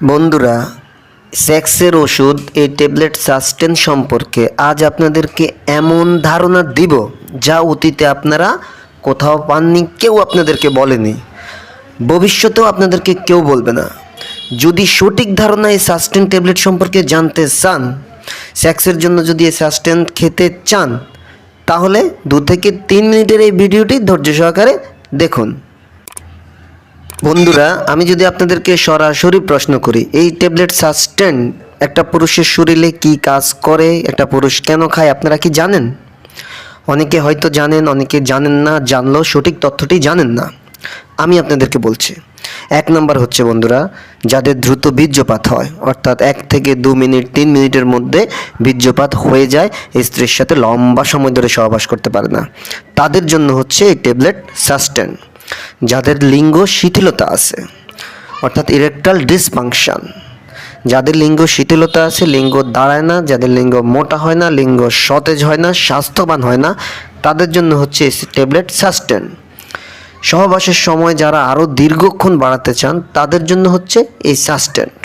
বন্ধুরা, সেক্সের ওষুধ এই ট্যাবলেট সাস্টেন সম্পর্কে আজ আপনাদেরকে এমন ধারণা দিব যা অতীতে আপনারা কোথাও পাননি, কেউ আপনাদেরকে বলেনি। ভবিষ্যতেও আপনাদেরকে কেউ বলবে না। যদি সঠিক ধারণা এই সাস্টেন ট্যাবলেট সম্পর্কে জানতে চান, সেক্সের জন্য যদি এই সাস্টেন খেতে চান, তাহলে দু থেকে তিন মিনিটের এই ভিডিওটি ধৈর্য সহকারে দেখুন। বন্ধুরা, আমি যদি আপনাদেরকে সরাসরি প্রশ্ন করি, এই ট্যাবলেট সাস্টেন একটা পুরুষের শরীরে কি কাজ করে, একটা পুরুষ কেন খায়, আপনারা কি জানেন? অনেকে হয়তো জানেন, অনেকে জানেন না, জানলেও সঠিক তথ্যটি জানেন না। আমি আপনাদেরকে বলছি, এক নম্বর হচ্ছে বন্ধুরা, যাদের দ্রুত বীর্যপাত হয়, অর্থাৎ এক থেকে দু মিনিট, তিন মিনিটের মধ্যে বীর্যপাত হয়ে যায় স্ত্রীর সাথে লম্বা সময় ধরে সহবাস করতে পারে না। তাদের জন্য হচ্ছে এই ট্যাবলেট সাস্টেন। যাদের লিঙ্গ শিথিলতা আছে, অর্থাৎ ইরেকটাল ডিসফাংশন যাদের লিঙ্গ শিথিলতা আছে, লিঙ্গ দাঁড়ায় না, যাদের লিঙ্গ মোটা হয় না, লিঙ্গ সতেজ হয় না, স্বাস্থ্যবান হয় না, তাদের জন্য হচ্ছে ট্যাবলেট সাস্টেন। সহবাসের সময় যারা আরও দীর্ঘক্ষণ বাড়াতে চান, তাদের জন্য হচ্ছে এই সাস্টেন্ট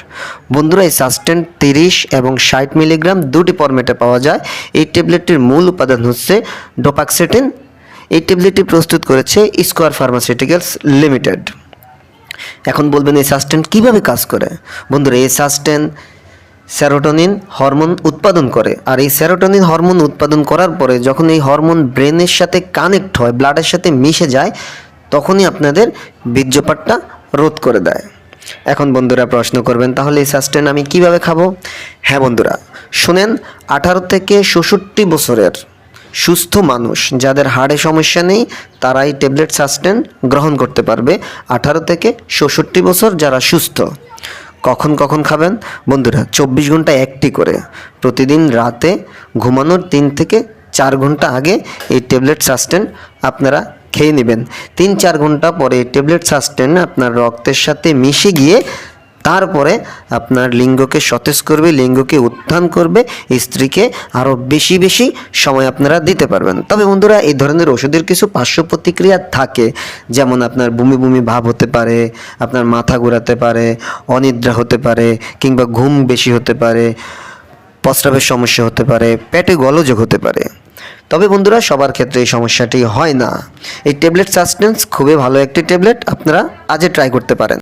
বন্ধুরা, এই সাস্টেন্ট তিরিশ এবং ষাট মিলিগ্রাম দুটি ফরম্যাটে পাওয়া যায়। এই ট্যাবলেটটির মূল উপাদান হচ্ছে ডোপাক্সেটিন এই ট্যাবলেটটি প্রস্তুত করেছে স্কোয়ার ফার্মাসিউটিক্যালস লিমিটেড। এখন বলবেন এই সাস্টেন কীভাবে কাজ করে? বন্ধুরা, এই সাস্টেন স্যারোটোনিন হরমোন উৎপাদন করে। আর এই স্যারোটোনিন হরমোন উৎপাদন করার পরে যখন এই হরমোন ব্রেনের সাথে কানেক্ট হয়, ব্লাডের সাথে মিশে যায়, তখনই আপনাদের বীর্যপাতটা রোধ করে দেয়। এখন বন্ধুরা প্রশ্ন করবেন, তাহলে এই সাস্টেন আমি কীভাবে খাব? হ্যাঁ বন্ধুরা, শুনেন, আঠারো থেকে ষষট্টি বছরের সুস্থ মানুষ। যাদের হাড়ে সমস্যা নেই তারা এই ট্যাবলেট সাস্টেন গ্রহণ করতে পারবে। আঠারো থেকে ষষট্টি বছর যারা সুস্থ, কখন কখন খাবেন? বন্ধুরা, চব্বিশ ঘণ্টা একটি করে। প্রতিদিন রাতে ঘুমানোর তিন থেকে চার ঘণ্টা আগে এই ট্যাবলেট সাস্টেন আপনারা খেয়ে নেবেন। তিন চার ঘণ্টা পরে ট্যাবলেট সাস্টেন আপনার রক্তের সাথে মিশে গিয়ে তারপরে আপনার লিঙ্গকে সতেজ করবে, লিঙ্গকে উত্থান করবে স্ত্রীকে আরও বেশি বেশি সময় আপনারা দিতে পারবেন। তবে বন্ধুরা, এই ধরনের ওষুধের কিছু পার্শ্ব প্রতিক্রিয়া থাকে। যেমন আপনার বমি বমি ভাব হতে পারে, আপনার মাথা ঘোরাতে পারে, অনিদ্রা হতে পারে, কিংবা ঘুম বেশি হতে পারে, প্রস্রাবের সমস্যা হতে পারে, পেটে গলযোগ হতে পারে। তবে বন্ধুরা, সবার ক্ষেত্রে এই সমস্যাটি হয় না। এই ট্যাবলেট সাস্টেন্স খুবই ভালো একটি ট্যাবলেট, আপনারা আজে ট্রাই করতে পারেন।